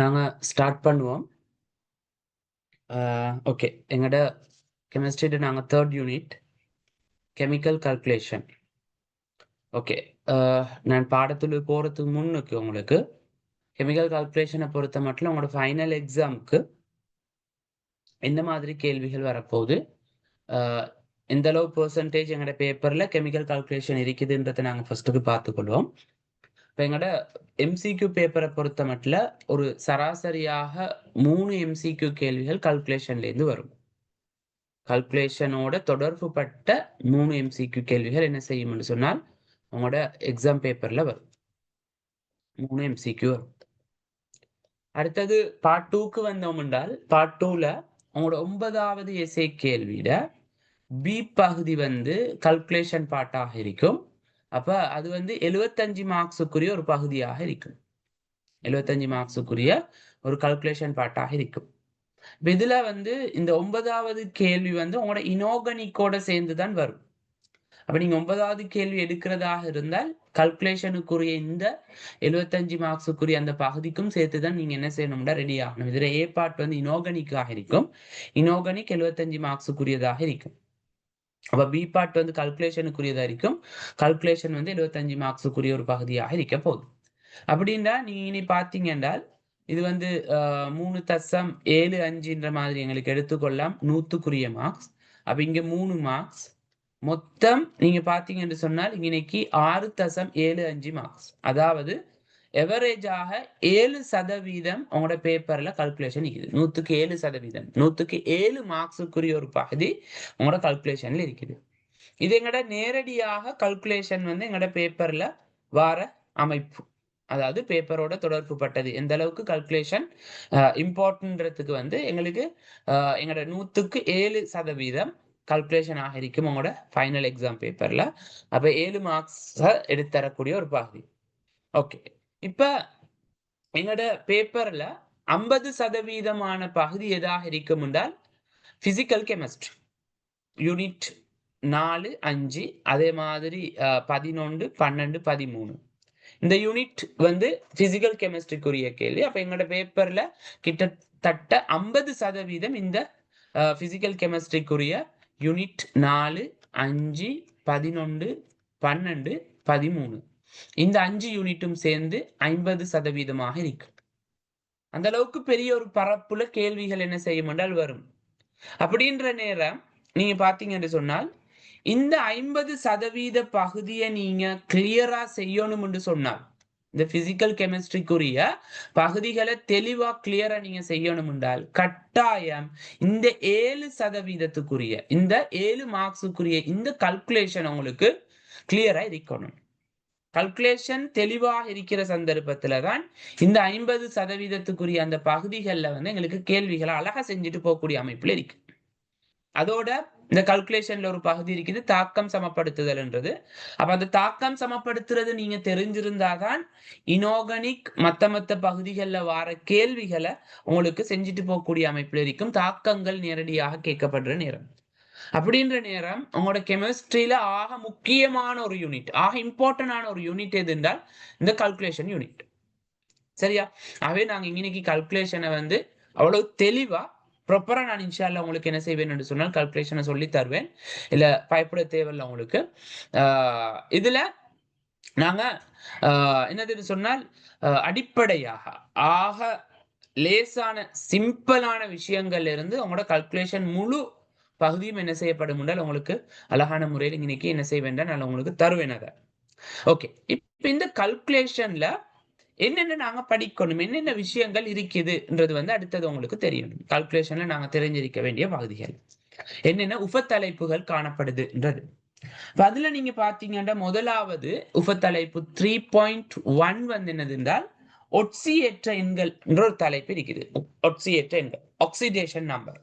நாங்க ஸ்டார்ட் பண்ணுவோம். ஓகே எங்களோட கெமிஸ்ட்ரியில் நாங்கள் third unit chemical calculation okay நான் பாடத்தில் போகிறதுக்கு முன்னுக்கு உங்களுக்கு கெமிக்கல் கல்குலேஷனை பொறுத்த மட்டும் உங்களோட ஃபைனல் எக்ஸாமுக்கு எந்த மாதிரி கேள்விகள் வரப்போகுது? எந்த அளவு பெர்சன்டேஜ் எங்களோட பேப்பரில் கெமிக்கல் கால்குலேஷன் இருக்குதுன்றதை நாங்கள் ஃபஸ்ட்டுக்கு பார்த்துக்கொள்வோம். இப்போ எங்களோட எம்சிக்யூ பேப்பரை பொறுத்த மட்டில் ஒரு சராசரியாக மூணு எம்சிக்யூ கேள்விகள் கல்குலேஷன்லேருந்து வரும். கல்குலேஷனோட தொடர்புபட்ட மூணு எம்சிக்யூ கேள்விகள் என்ன செய்யும்னு சொன்னால் உங்களோட எக்ஸாம் பேப்பர்ல வரும். மூணு எம்சிக்யூ வரும். அடுத்தது பார்ட் டூக்கு வந்தோம் என்றால் பார்ட் டூல உங்களோட ஒன்பதாவது எஸ்ஏ கேள்வியிட பி பகுதி வந்து கல்குலேஷன் பார்ட்டாக இருக்கும். அப்ப அது வந்து எழுவத்தஞ்சு மார்க்ஸுக்குரிய ஒரு பகுதியாக இருக்கும். எழுவத்தஞ்சு மார்க்ஸுக்குரிய ஒரு கல்குலேஷன் பார்ட்டாக இருக்கும். இதுல வந்து இந்த ஒன்பதாவது கேள்வி வந்து உங்களோட இனோகனிக்கோட சேர்ந்து தான் வரும். அப்ப நீங்க ஒன்பதாவது கேள்வி எடுக்கிறதாக இருந்தால் கல்குலேஷனுக்குரிய இந்த எழுவத்தஞ்சு மார்க்ஸுக்குரிய அந்த பகுதிக்கும் சேர்த்து தான் நீங்க என்ன செய்யணும்னா ரெடி ஆகணும். இதுல ஏ பார்ட் வந்து இனோகனிக்காக இருக்கும். இனோகனிக் எழுவத்தஞ்சு மார்க்ஸுக்குரியதாக இருக்கும். அப்ப பி பார்ட் வந்து கல்குலேஷனுக்குரியதாக இருக்கும். கல்குலேஷன் வந்து எழுபத்தஞ்சு மார்க்ஸுக்குரிய ஒரு பகுதியாக இருக்க போகுது. அப்படின்னா நீங்க இனி பார்த்தீங்க என்றால் இது வந்து மூணு தசம் ஏழு அஞ்சுன்ற மாதிரி எங்களுக்கு எடுத்துக்கொள்ளலாம். நூத்துக்குரிய மார்க்ஸ் அப்ப இங்க மூணு மார்க்ஸ் மொத்தம் நீங்க என்று சொன்னால் இன்னைக்கு ஆறு தசம் ஏழு அஞ்சு மார்க்ஸ் அதாவது எவரேஜாக ஏழு சதவீதம் உங்களோட பேப்பர்ல கல்குலேஷன் இருக்குது நூத்துக்கு ஏழு சதவீதம். நூத்துக்கு ஏழு மார்க்ஸுக்குரிய ஒரு பகுதி உங்களோட கல்குலேஷன்ல இருக்குது. இது எங்களோட நேரடியாக கல்குலேஷன் வந்து எங்களோட பேப்பர்ல வார அமைப்பு. அதாவது பேப்பரோட தொடர்பு பட்டது. எந்த அளவுக்கு கல்குலேஷன் இம்பார்ட்டன்றதுக்கு வந்து எங்களுக்கு எங்களோட நூற்றுக்கு ஏழு சதவீதம் கல்குலேஷன் ஆக இருக்கும் உங்களோட ஃபைனல் எக்ஸாம் பேப்பர்ல அப்போ ஏழு மார்க்ஸ்ஸை எடுத்து தரக்கூடிய ஒரு பகுதி. ஓகே இப்ப எங்களோட பேப்பர்ல ஐம்பது சதவீதமான பகுதி எதாக இருக்கும் என்றால் பிசிக்கல் கெமிஸ்ட்ரி யூனிட் நாலு அஞ்சு அதே மாதிரி பதினொன்று பன்னெண்டு பதிமூணு. இந்த யூனிட் வந்து பிசிக்கல் கெமிஸ்ட்ரிக்குரிய கேள்வி. அப்ப எங்களோட பேப்பர்ல கிட்டத்தட்ட ஐம்பது சதவீதம் இந்த பிசிக்கல் கெமிஸ்ட்ரிக்குரிய யூனிட் நாலு அஞ்சு பதினொன்று பன்னெண்டு பதிமூணு. இந்த அஞ்சு யூனிட்டும் சேர்ந்து ஐம்பது சதவீதமாக இருக்கும். அந்த அளவுக்கு பெரிய ஒரு பரப்புல கேள்விகள் என்ன செய்யும் என்றால் வரும். அப்படின்ற நேரம் நீங்க பாத்தீங்க என்று சொன்னால் இந்த ஐம்பது சதவீத பகுதியை நீங்க கிளியரா செய்யணும் என்று சொன்னால் இந்த பிசிக்கல் கெமிஸ்ட்ரிக்குரிய பகுதிகளை தெளிவா கிளியரா நீங்க செய்யணும் என்றால் கட்டாயம் இந்த ஏழு சதவீதத்துக்குரிய இந்த ஏழு மார்க்ஸுக்குரிய இந்த கல்குலேஷன் உங்களுக்கு கிளியரா இருக்கணும். கல்குலேஷன் தெளிவாக இருக்கிற சந்தர்ப்பத்துல தான் இந்த ஐம்பது சதவீதத்துக்குரிய அந்த பகுதிகளில் வந்து எங்களுக்கு கேள்விகளை அழகா செஞ்சுட்டு போகக்கூடிய அமைப்புல இருக்கு. அதோட இந்த கல்குலேஷன்ல ஒரு பகுதி இருக்குது தாக்கம் சமப்படுத்துதல்ன்றது. அப்ப அந்த தாக்கம் சமப்படுத்துறது நீங்க தெரிஞ்சிருந்தாதான் இனோகனிக் மத்த மத்த பகுதிகளில் வர கேள்விகளை உங்களுக்கு செஞ்சுட்டு போகக்கூடிய அமைப்புல இருக்கும். தாக்கங்கள் நேரடியாக கேட்கப்படுற நேரம். அப்படின்ற நேரம் உங்களோட கெமிஸ்ட்ரியில ஆக முக்கியமான ஒரு யூனிட் ஆக இம்பார்ட்டன்டான ஒரு யூனிட் எது என்றால் இந்த கல்குலேஷன் யூனிட் சரியா? ஆகவே நாங்க இன்னைக்கு கல்குலேஷனை வந்து அவ்வளவு தெளிவா ப்ராப்பரா நான் இன்ஷால்ல உங்களுக்கு என்ன செய்வேன் என்று சொன்னால் கல்குலேஷனை சொல்லி தருவேன். இல்ல பயப்பட தேவையில்லை உங்களுக்கு. இதுல நாங்க என்னது சொன்னால் அடிப்படையாக ஆக லேசான சிம்பிளான விஷயங்கள்ல இருந்து உங்களோட கல்குலேஷன் முழு பகுதியும் என்ன செய்யப்படும் என்றால் உங்களுக்கு அழகான முறையில் இன்னைக்கு என்ன செய்ய வேண்டாம் நான் உங்களுக்கு தருவேன் அதை. ஓகே இப்ப இந்த கல்குலேஷன்ல என்னென்ன நாங்க படிக்கணும் என்னென்ன விஷயங்கள் இருக்குதுன்றது வந்து அடுத்தது உங்களுக்கு தெரியணும் கல்குலேஷன்ல நாங்க தெரிஞ்சிருக்க வேண்டிய பகுதிகள். என்னென்ன உபத்தலைப்புகள் காணப்படுதுன்றது. அதுல நீங்க பாத்தீங்கன்னா முதலாவது உபத்தலைப்பு த்ரீ பாயிண்ட் ஒன் வந்து என்னது என்றால் ஒட்சியேற்ற எண்கள் என்ற ஒரு தலைப்பு இருக்குது. ஒட்சியேற்ற எண்கள். ஆக்சிடேஷன் நம்பர்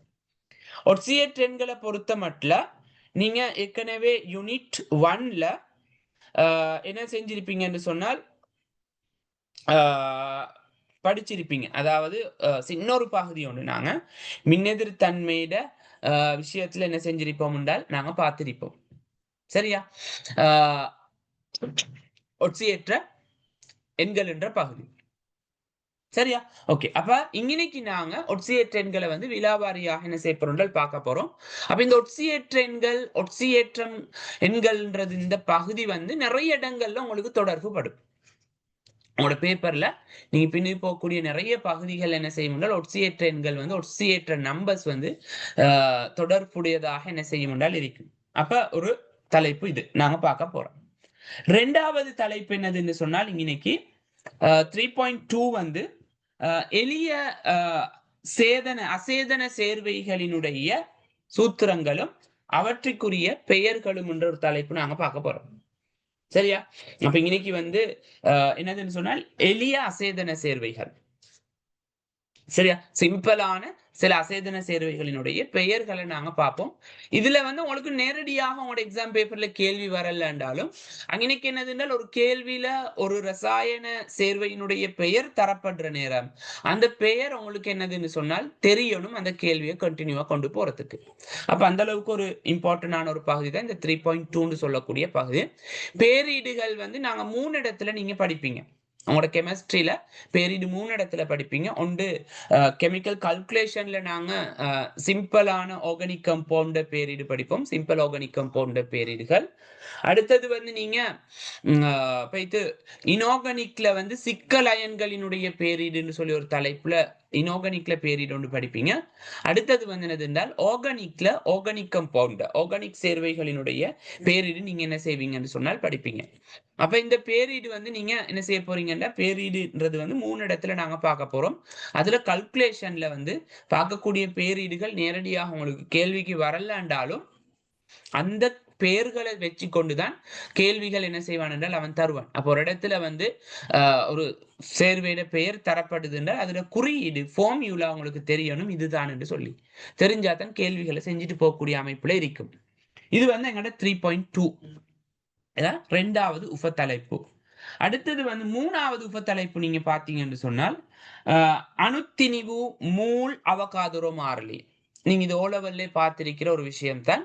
ஒட்சியேட் எண்களை பொறுத்த மட்டும் நீங்க ஏற்கனவே யூனிட் ஒன்ல என்ன செஞ்சிருப்பீங்கன்னு சொன்னால் படிச்சிருப்பீங்க. அதாவது இன்னொரு பகுதி ஒன்று நாங்க மின்னெதிர் தன்மையிட விஷயத்துல என்ன செஞ்சிருப்போம் என்றால் நாங்க பார்த்திருப்போம். சரியா? ஒட்சியேற்ற எண்கள் என்ற பகுதி. சரியா? ஓகே அப்ப இன்னைக்கு நாங்க ஒட்சியேற்ற எண்களை வந்து விலாவாரியாக என்ன செய்ய போறோம் பார்க்க போறோம். அப்ப இந்த ஒட்சியேற்ற எண்கள் ஒட்சியேற்றம் எண்கள்ன்றது இந்த பகுதி வந்து நிறைய இடங்கள்ல உங்களுக்கு தொடர்பு படும். உங்களோட பேப்பர்ல நீங்க பின்னாடி போகக்கூடிய நிறைய பகுதிகள் என்ன செய்யும் என்றால் ஒட்சியேற்ற எண்கள் வந்து ஒட்சியேற்ற நம்பர்ஸ் வந்து ஆஹ், தொடர்புடையதாக என்ன செய்யும் என்றால் இருக்கும். அப்ப ஒரு தலைப்பு இது. நாங்க பார்க்க போறோம். ரெண்டாவது தலைப்பு என்னதுன்னு சொன்னால் இன்னைக்கு த்ரீ பாயிண்ட் டூ வந்து எளிய சேதன அசேதன சேர்வைகளினுடைய சூத்திரங்களும் அவற்றுக்குரிய பெயர்களும் என்ற ஒரு தலைப்பு நாங்க பார்க்க போறோம். சரியா? அப்ப இன்னைக்கு வந்து என்னதுன்னு சொன்னால் எளிய அசேதன சேர்வைகள். சரியா? சிம்பிளான சில அசேதன சேர்வைகளினுடைய பெயர்களை நாங்க பார்ப்போம். இதுல வந்து உங்களுக்கு நேரடியாக உங்களோட எக்ஸாம் பேப்பர்ல கேள்வி வரலன்றாலும் அங்கனைக்கு என்னதுன்றால் ஒரு கேள்வியில ஒரு ரசாயன சேர்வையினுடைய பெயர் தரப்படுற நேரம். அந்த பெயர் உங்களுக்கு என்னதுன்னு சொன்னால் தெரியணும் அந்த கேள்வியை கண்டினியூவா கொண்டு போறதுக்கு. அப்ப அந்த அளவுக்கு ஒரு இம்பார்ட்டன்டான ஒரு பகுதி தான் இந்த த்ரீ பாயிண்ட் டூன்னு சொல்லக்கூடிய பகுதி. பேரீடுகள் வந்து நாங்க மூணு இடத்துல நீங்க படிப்பீங்க. உங்களோட கெமிஸ்ட்ரியில பேரீடு மூணு இடத்துல படிப்பீங்க. ஒன்று கெமிக்கல் கல்குலேஷன்ல நாங்க சிம்பிளான ஆர்கானிக் கம்பவுண்ட பேரீடு படிப்போம். சிம்பிள் ஆர்கானிக் கம்பவுண்ட பேரீடுகள். அடுத்தது வந்து நீங்க ம், போயிட்டு இன்ஆர்கானிக்ல வந்து சிக்கல் அயன்களினுடைய பேரீடுன்னு சொல்லி ஒரு தலைப்புல இன்ஆர்கானிக்ல பேரீடு ஒன்று படிப்பீங்க. அடுத்தது வந்து என்னது என்றால் ஆர்கானிக்ல ஆர்கானிக் கம்பவுண்ட் ஆர்கானிக் சேர்வைகளினுடைய பேரீடு நீங்க என்ன செய்வீங்கன்னு சொன்னால் படிப்பீங்க. அப்ப இந்த பேரீடு வந்து நீங்க என்ன செய்ய போறீங்கன்னா பேரீடுன்றது வந்து மூணு இடத்துல நாங்க பார்க்க போறோம். அதுல கல்குலேஷன்ல வந்து பார்க்கக்கூடிய பேரீடுகள் நேரடியாக உங்களுக்கு கேள்விக்கு வரலன்றாலும் அந்த பெயர்களை வச்சு கொண்டுதான் கேள்விகள் என்ன செய்வான் என்றால் அவன் தருவான். அப்போ ஒரு இடத்துல வந்து ஒரு சேர்வையிட பெயர் தரப்படுது என்றால் அதுல குறியீடு யூலா உங்களுக்கு தெரியணும் இதுதான் என்று சொல்லி. தெரிஞ்சாதான் கேள்விகளை செஞ்சுட்டு போகக்கூடிய அமைப்புல இருக்கும். இது வந்து எங்கட த்ரீ பாயிண்ட் டூ இதான் ரெண்டாவது உப தலைப்பு அடுத்தது வந்து மூணாவது உப தலைப்பு நீங்க பாத்தீங்கன்னு சொன்னால் ஆஹ், அணுத்திணிவு மூல் அவகாதுரோ மாறலி. நீங்க இது ஓலவல்ல பார்த்திருக்கிற ஒரு விஷயம் தான்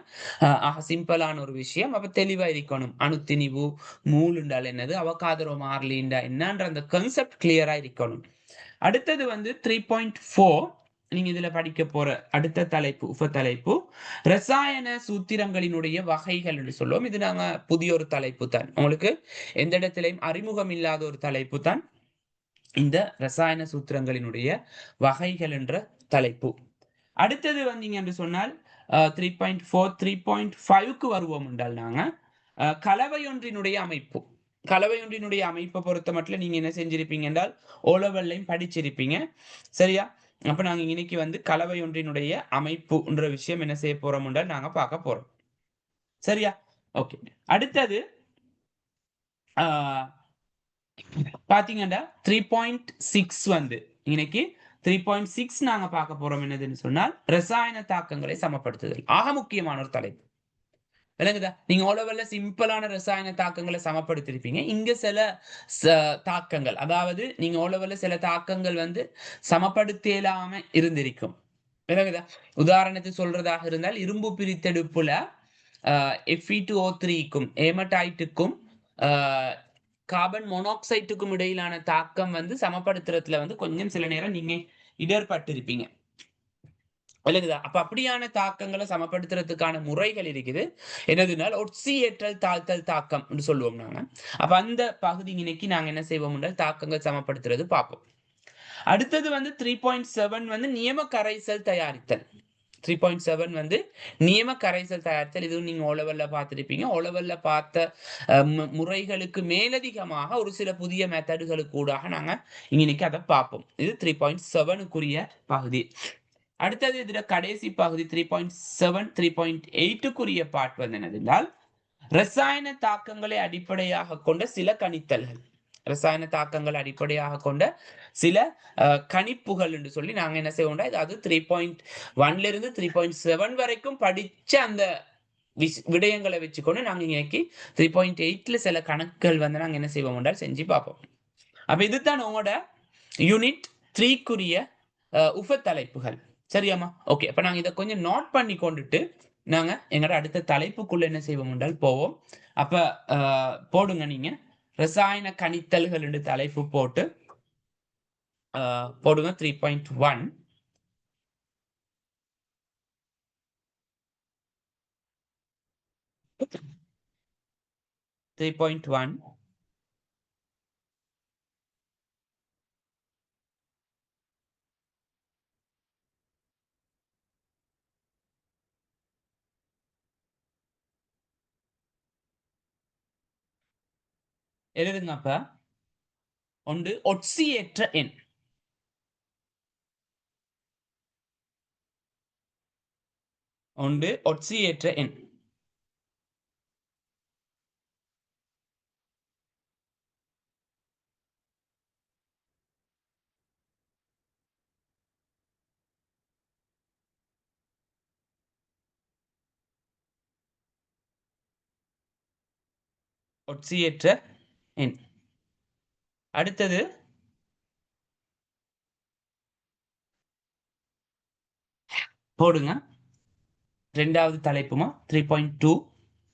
ஆக சிம்பிளான ஒரு விஷயம். அப்ப தெளிவா இருக்கணும். அணுத்திணிவு மூல் என்றால் என்னது? அவகாதுரோ மாறலிண்டா. என்னன்ற அந்த கன்செப்ட் கிளியரா இருக்கணும். அடுத்தது வந்து த்ரீ பாயிண்ட் ஃபோர் நீங்க இதுல படிக்க போற அடுத்த தலைப்பு உப தலைப்பு ரசாயன சூத்திரங்களினுடைய வகைகள் என்று சொல்லுவோம். இது நாங்க புதிய ஒரு தலைப்பு தான். உங்களுக்கு எந்த இடத்திலையும் அறிமுகம் இல்லாத ஒரு தலைப்பு தான் இந்த ரசாயன சூத்திரங்களினுடைய வகைகள் என்ற தலைப்பு. அடுத்தது வந்தீங்க என்று சொன்னால் three point four three point ஃபைவ்க்கு வருவோம் என்றால் நாங்க அஹ், கலவையொன்றினுடைய அமைப்பு. கலவையொன்றினுடைய அமைப்பை பொறுத்த மட்டும் நீங்க என்ன செஞ்சிருப்பீங்க என்றால் ஓலவல்லையும் படிச்சிருப்பீங்க. சரியா? அப்ப நாங்க இன்னைக்கு வந்து கலவையொன்றினுடைய அமைப்புன்ற விஷயம் என்ன செய்ய போறோம் என்றால் நாங்க பார்க்க போறோம். சரியா? ஓகே. அடுத்தது ஆஹ், பாத்தீங்கன்னா த்ரீ பாயிண்ட் சிக்ஸ் வந்து. இன்னைக்கு த்ரீ பாயிண்ட் சிக்ஸ் நாங்க பார்க்க போறோம் என்னதுன்னு சொன்னால் ரசாயன தாக்கங்களை சமப்படுத்துதல். ஆக முக்கியமான ஒரு தலைப்பு. விளங்குதா? நீங்க ஓலவல்ல சிம்பிளான ரசாயன தாக்கங்களை சமப்படுத்திருப்பீங்க. இங்க சில ச- தாக்கங்கள். அதாவது நீங்க ஓலவல்ல சில தாக்கங்கள் வந்து சமப்படுத்தலாம இருந்திருக்கும். விளங்குதா? உதாரணத்துக்கு சொல்றதாக இருந்தால் இரும்பு பிரித்தெடுப்புல எஃப்இ டூ ஓ த்ரீக்கும் ஏமடைட்டுக்கும் கார்பன் மொனாக்சைட்டுக்கும் இடையிலான தாக்கம் வந்து சமப்படுத்துறதுல வந்து கொஞ்சம் சில நேரம் நீங்க இடர்பட்டிருப்பீங்க. விளங்குதா? அப்ப அப்படியான தாக்கங்களை சமப்படுத்துறதுக்கான முறைகள் இருக்குது. என்னதுனால் ஒட்சியேற்றல் தாழ்த்தல் தாக்கம் சொல்லுவோம் நாங்க. அப்ப அந்த பகுதி இன்னைக்கு நாங்க என்ன செய்வோம் என்றால் தாக்கங்கள் சமப்படுத்துறது பார்ப்போம். அடுத்தது வந்து த்ரீ பாயிண்ட் செவன் வந்து நியம கரைசல் தயாரித்தல். த்ரீ பாயிண்ட் செவன் வந்து நியம கரைசல் தயாரித்தல். இதுவும் நீங்க ஓலவல்ல பார்த்துருப்பீங்க. ஓலவல்ல பார்த்த அஹ், முறைகளுக்கு மேலதிகமாக ஒரு சில புதிய மெத்தடுகளுக்கு கூடாக நாங்க இன்னைக்கு அதை பார்ப்போம். இது த்ரீ பாயிண்ட் செவனுக்குரிய பகுதி. அடுத்தது இதில் கடைசி பகுதி three point seven three point எயிட்டுக்குரிய பாட் வந்து என்னதுனால் ரசாயன தாக்கங்களை அடிப்படையாக கொண்ட சில கணித்தல்கள். ரசாயன தாக்கங்கள் அடிப்படையாக கொண்ட சில கணிப்புகள் என்று சொல்லி நாங்க என்ன செய்வோம்னா அது த்ரீ பாயிண்ட் ஒன்ல இருந்து த்ரீ பாயிண்ட் செவன் வரைக்கும் படிச்ச அந்த விஷ் விடயங்களை வச்சுக்கொண்டு நாங்க இன்னைக்கு த்ரீ பாயிண்ட் எயிட்ல சில கணக்குகள் வந்து நாங்க என்ன செய்வோம் என்றால் செஞ்சு பார்ப்போம். அப்ப இதுதான் உங்களோட யூனிட் த்ரீக்குரிய உப தலைப்புகள். சரியாம்மா? ஓகே அப்ப நாங்க இதை கொஞ்சம் நோட் பண்ணி கொண்டுட்டு நாங்க எங்களோட அடுத்த தலைப்புக்குள்ள என்ன செய்வோம் என்றால் போவோம். அப்ப போடுங்க நீங்க. ரசாயன கணித்தல்கள் என்று தலைப்பு போட்டு போடுங்க. Three point one three point one எழுதுங்க அப்ப ஒன்று ஒட்சியேற்ற எண். ஒன்று ஒட்சியேற்ற எண். ஒட்சியேற்ற என். அடுத்தது. போடுங்க. ரெண்டாவது தலைப்புமா? Three point two